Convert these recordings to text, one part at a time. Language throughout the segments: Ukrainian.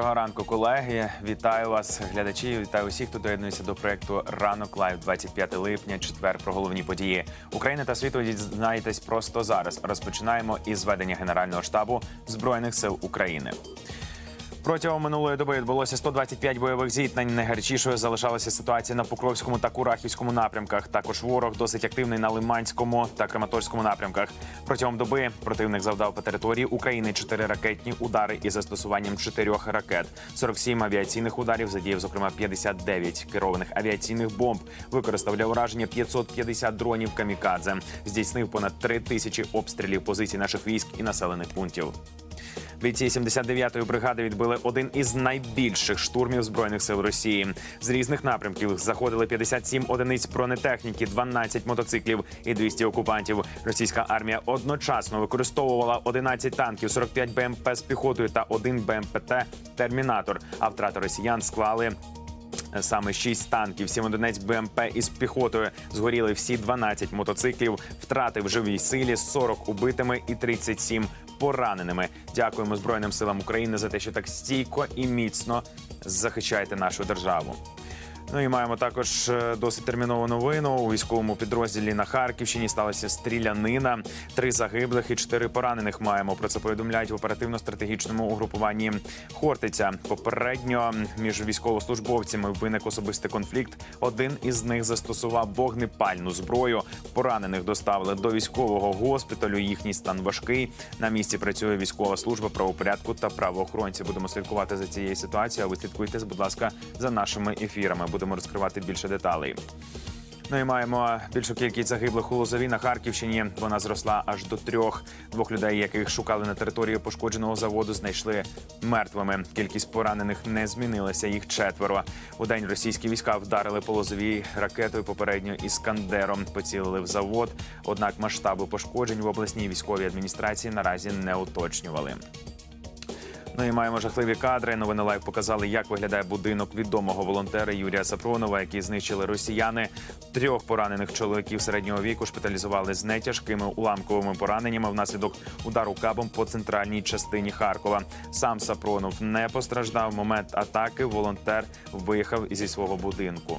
Доброго ранку, колеги. Вітаю вас, глядачі. Вітаю усіх, хто доєднується до проекту Ранок Лайв 25 липня. Четвер про головні події України та світу. Дізнаєтесь просто зараз. Розпочинаємо із ведення Генерального штабу збройних сил України. Протягом минулої доби відбулося 125 бойових зіткнень. Найгарячішою залишалася ситуація на Покровському та Курахівському напрямках. Також ворог досить активний на Лиманському та Краматорському напрямках. Протягом доби противник завдав по території України 4 ракетні удари із застосуванням 4 ракет, 47 авіаційних ударів, задіяв зокрема 59 керованих авіаційних бомб. Використав для ураження 550 дронів камікадзе. Здійснив понад 3 тисячі обстрілів позицій наших військ і населених пунктів. Бійці 79-ї бригади відбили один із найбільших штурмів збройних сил Росії. З різних напрямків заходили 57 одиниць бронетехніки, 12 мотоциклів і 200 окупантів. Російська армія одночасно використовувала 11 танків, 45 БМП з піхотою та один БМПТ Термінатор. А втрати росіян склали. Саме 6 танків, 7 одиниць БМП із піхотою згоріли всі 12 мотоциклів. Втрати в живій силі 40 убитими і 37 пораненими. Дякуємо Збройним силам України за те, що так стійко і міцно захищаєте нашу державу. Ну і маємо також е, досить термінову новину. У військовому підрозділі на Харківщині сталася стрілянина. Три загиблих і чотири поранених маємо. Про це повідомляють в оперативно-стратегічному угрупуванні Хортиця. Попередньо між військовослужбовцями виник особистий конфлікт. Один із них застосував вогнепальну зброю. Поранених доставили до військового госпіталю. Їхній стан важкий. На місці працює військова служба правопорядку та правоохоронці. Будемо слідкувати за цією ситуацією. А ви слідкуйте, будь ласка, за нашими ефірами. Будемо розкривати більше деталей. Ну і маємо більшу кількість загиблих у Лозові на Харківщині. Вона зросла аж до трьох. Двох людей, яких шукали на території пошкодженого заводу, знайшли мертвими. Кількість поранених не змінилася. Їх четверо. У день російські війська вдарили по Лозовій ракетою попередньо іскандером. Поцілили в завод. Однак масштаби пошкоджень в обласній військовій адміністрації наразі не уточнювали. Ну і маємо жахливі кадри. Новини лайв показали, як виглядає будинок відомого волонтера Юрія Сапронова, який знищили росіяни. Трьох поранених чоловіків середнього віку шпиталізували з нетяжкими уламковими пораненнями внаслідок удару кабом по центральній частині Харкова. Сам Сапронов не постраждав. В момент атаки волонтер виїхав зі свого будинку.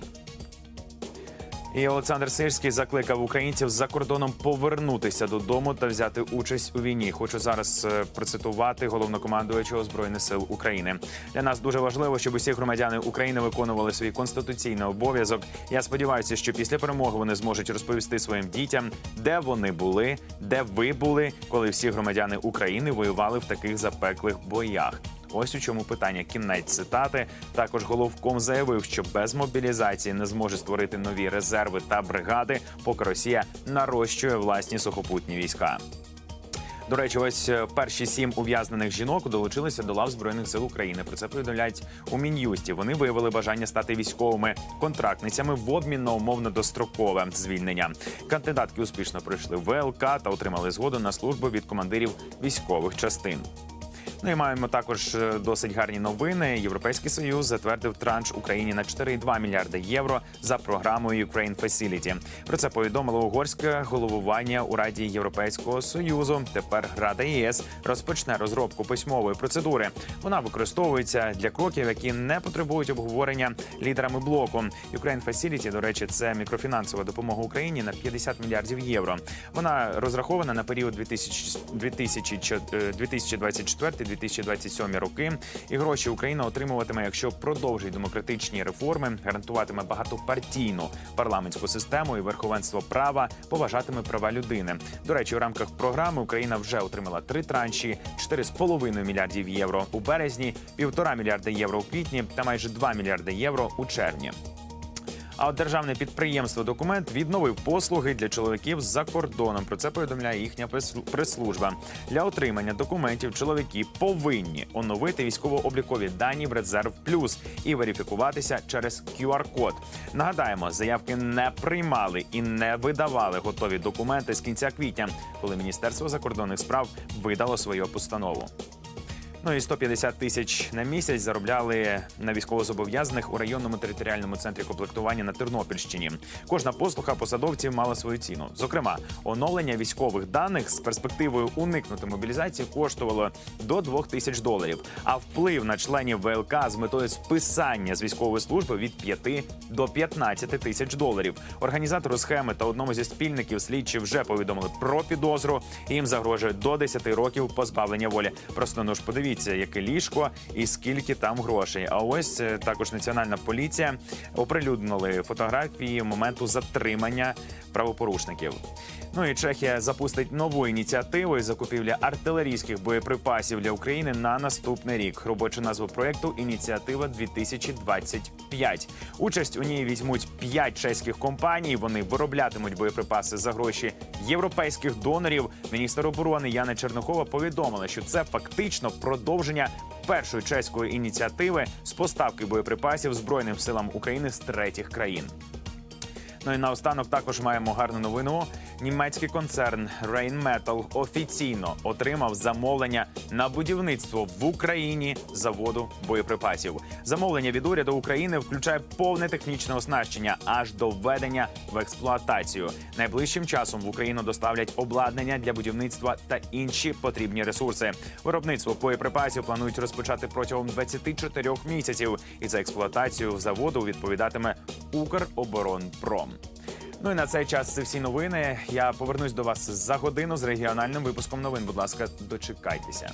І Олександр Сирський закликав українців за кордоном повернутися додому та взяти участь у війні. Хочу зараз е, процитувати головнокомандуючого збройних сил України. Для нас дуже важливо, щоб усі громадяни України виконували свій конституційний обов'язок. Я сподіваюся, що після перемоги вони зможуть розповісти своїм дітям, де вони були, де ви були, коли всі громадяни України воювали в таких запеклих боях. Ось у чому питання. Кінець цитати. Також головком заявив, що без мобілізації не зможе створити нові резерви та бригади, поки Росія нарощує власні сухопутні війська. До речі, ось е, перші сім ув'язнених жінок долучилися до лав збройних сил України. Про це повідомляють у мін'юсті. Вони виявили бажання стати військовими контрактницями в обмін на умовно дострокове звільнення. Кандидатки успішно пройшли ВЛК та отримали згоду на службу від командирів військових частин. Ну і маємо також е, досить гарні новини. Європейський союз затвердив транш Україні на 4,2 мільярди євро за програмою Ukraine Facility. Про це повідомило угорське головування у Раді Європейського союзу. Тепер Рада ЄС розпочне розробку письмової процедури. Вона використовується для кроків, які не потребують обговорення лідерами блоку. Ukraine Facility, до речі, це мікрофінансова допомога Україні на 50 мільярдів євро. Вона розрахована на період 2000 2024 2027 роки. І гроші Україна отримуватиме, якщо продовжить демократичні реформи, гарантуватиме багатопартійну парламентську систему і верховенство права, поважатиме права людини. До речі, у рамках програми Україна вже отримала три транші: 4,5 мільярдів євро у березні, півтора мільярда євро у квітні та майже 2 мільярди євро у червні. А от державне підприємство документ відновив послуги для чоловіків за кордоном. Про це повідомляє їхня прес-служба. Для отримання документів чоловіки повинні оновити військово-облікові дані в резерв плюс і верифікуватися через QR-код. Нагадаємо, заявки не приймали і не видавали готові документи з кінця квітня, коли міністерство закордонних справ видало свою постанову. Ну і 150 тисяч на місяць заробляли на військовозобов'язаних у районному територіальному центрі комплектування на Тернопільщині. Кожна послуга посадовців мала свою ціну. Зокрема, оновлення військових даних з перспективою уникнути мобілізації коштувало до 2 тисяч доларів. А вплив на членів ВЛК з метою списання з військової служби від 5 до 15 тисяч доларів. Організатору схеми та одному зі спільників слідчі вже повідомили про підозру. Їм загрожує до 10 років позбавлення волі. Просто ну ж подивіться, яке ліжко і скільки там грошей. А ось е, також національна поліція оприлюднили фотографії моменту затримання правопорушників. Ну і Чехія запустить нову ініціативу із закупівлі артилерійських боєприпасів для України на наступний рік. Робочу назву проекту ініціатива 2025 Участь у ній візьмуть п'ять чеських компаній. Вони вироблятимуть боєприпаси за гроші європейських донорів. Міністр оборони Яна Чернохова повідомила, що це фактично продовження першої чеської ініціативи з поставки боєприпасів збройним силам України з третіх країн. Ну і наостанок також маємо гарну новину. Німецький концерн Rheinmetall офіційно отримав замовлення на будівництво в Україні заводу боєприпасів. Замовлення від уряду України включає повне технічне оснащення аж до введення в експлуатацію. Найближчим часом в Україну доставлять обладнання для будівництва та інші потрібні ресурси. Виробництво боєприпасів планують розпочати протягом 24 місяців. І за експлуатацію заводу відповідатиме Укроборонпром. Ну і на цей час це всі новини. Я повернусь до вас за годину з регіональним випуском новин. Будь ласка, дочекайтеся.